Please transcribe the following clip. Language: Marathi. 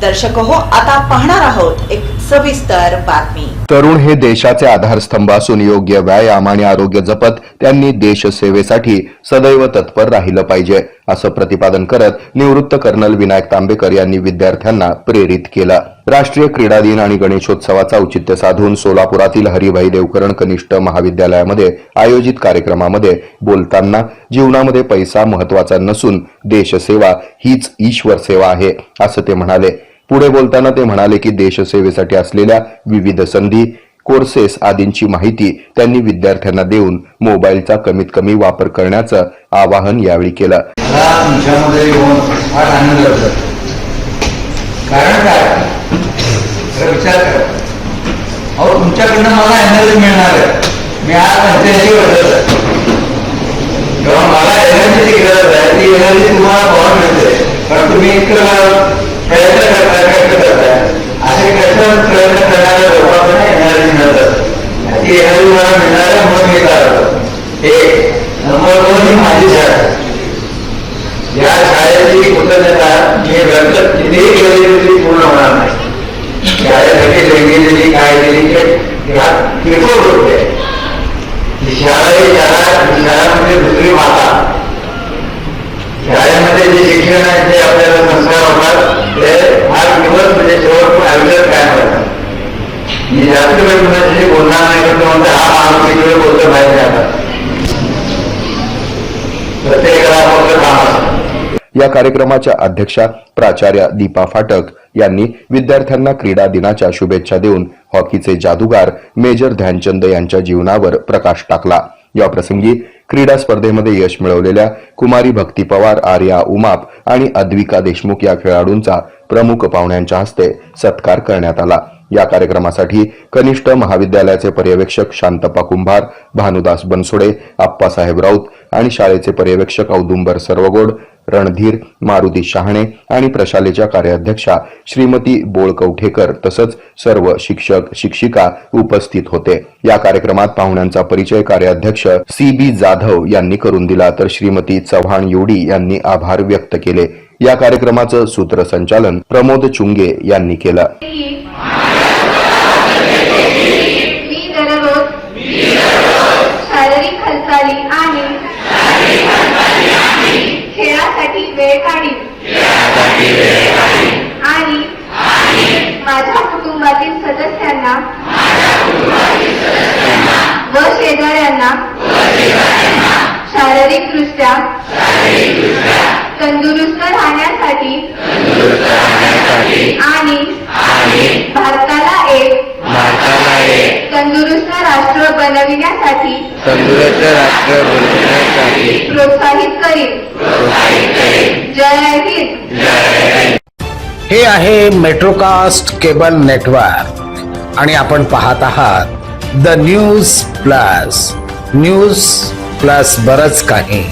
दर्शक हो आता पाहणार आहोत एक सविस्तर बातमी. तरुण हे देशाचे आधारस्तंभ असून योग्य व्यायाम आणि आरोग्य जपत त्यांनी देशसेवेसाठी सदैव तत्पर राहिलं पाहिजे असं प्रतिपादन करत निवृत्त कर्नल विनायक तांबेकर यांनी विद्यार्थ्यांना प्रेरित केलं. राष्ट्रीय क्रीडा दिन आणि गणेशोत्सवाचा औचित्य साधून सोलापुरातील हरिभाई देवकरण कनिष्ठ महाविद्यालयामध्ये आयोजित कार्यक्रमामध्ये बोलताना जीवनामध्ये पैसा महत्त्वाचा नसून देशसेवा हीच ईश्वर सेवा आहे असं ते म्हणाले. पुढे बोलताना ते म्हणाले की देशसेवेसाठी असलेल्या विविध संधी कोर्सेस आदींची माहिती त्यांनी विद्यार्थ्यांना देऊन मोबाईलचा कमीत कमी वापर करण्याचं आवाहन यावेळी केलं. कारण काय? विचार करा. अहो तुमच्याकडनं मला एनर्जी मिळणार आहे. मी आज पंच्याऐंशी वर्षाचा तेव्हा मला एनर्जीची गरज आहे ती एनर्जी तुम्हाला बघा मिळते. कारण तुम्ही इतकं प्रयत्न करताय कष्ट करताय असे कष्ट प्रयत्न करणाऱ्या लोकांना एनर्जी मिळत हे ती मिळणाऱ्या मला हे आहे एक नंबर दोन ही माझी शाळा या शाळेची कृतज्ञता मी व्यक्त कितीही केली तरी पूर्ण होणार नाही. शाळेसाठी देणगी या कार्यक्रमाच्या अध्यक्षा प्राचार्य दीपा फाटक यांनी विद्यार्थ्यांना क्रीडा दिनाच्या शुभेच्छा देऊन हॉकीचे जादूगार मेजर ध्यानचंद यांच्या जीवनावर प्रकाश टाकला. या प्रसंगी क्रीडा स्पर्धेमध्ये यश मिळवलेल्या कुमारी भक्ती पवार आर्या उमाप आणि अद्विका देशमुख या खेळाडूंचा प्रमुख पाहुण्यांच्या हस्ते सत्कार करण्यात आला. या कार्यक्रमासाठी कनिष्ठ महाविद्यालयाचे पर्यवेक्षक शांतपा कुंभार भानुदास बनसोडे आप्पासाहेब राऊत आणि शाळेचे पर्यवेक्षक औदुंबर सर्वगोड रणधीर मारुती शहाणे आणि प्रशालेच्या कार्याध्यक्षा श्रीमती बोळकवठेकर तसंच सर्व शिक्षक शिक्षिका उपस्थित होते. या कार्यक्रमात पाहुण्यांचा परिचय कार्याध्यक्ष सी बी जाधव यांनी करून दिला तर श्रीमती चव्हाण योडी यांनी आभार व्यक्त केले. या कार्यक्रमाचं सूत्रसंचालन प्रमोद चुंगे यांनी केलं. दृष्ट्या शारीरिक दृष्ट्या तंदुरुस्त राहण्यासाठी? आणि भारताला एक तंदुरुस्त राष्ट्र बनविण्यासाठी तंदुरुस्त राष्ट्र बनविण्यासाठी? प्रोत्साहित करीन. जय हिंद. हे आहे मेट्रोकास्ट केबल नेटवर्क आणि आपण पाहत आहात the news plus. News plus बरच काही.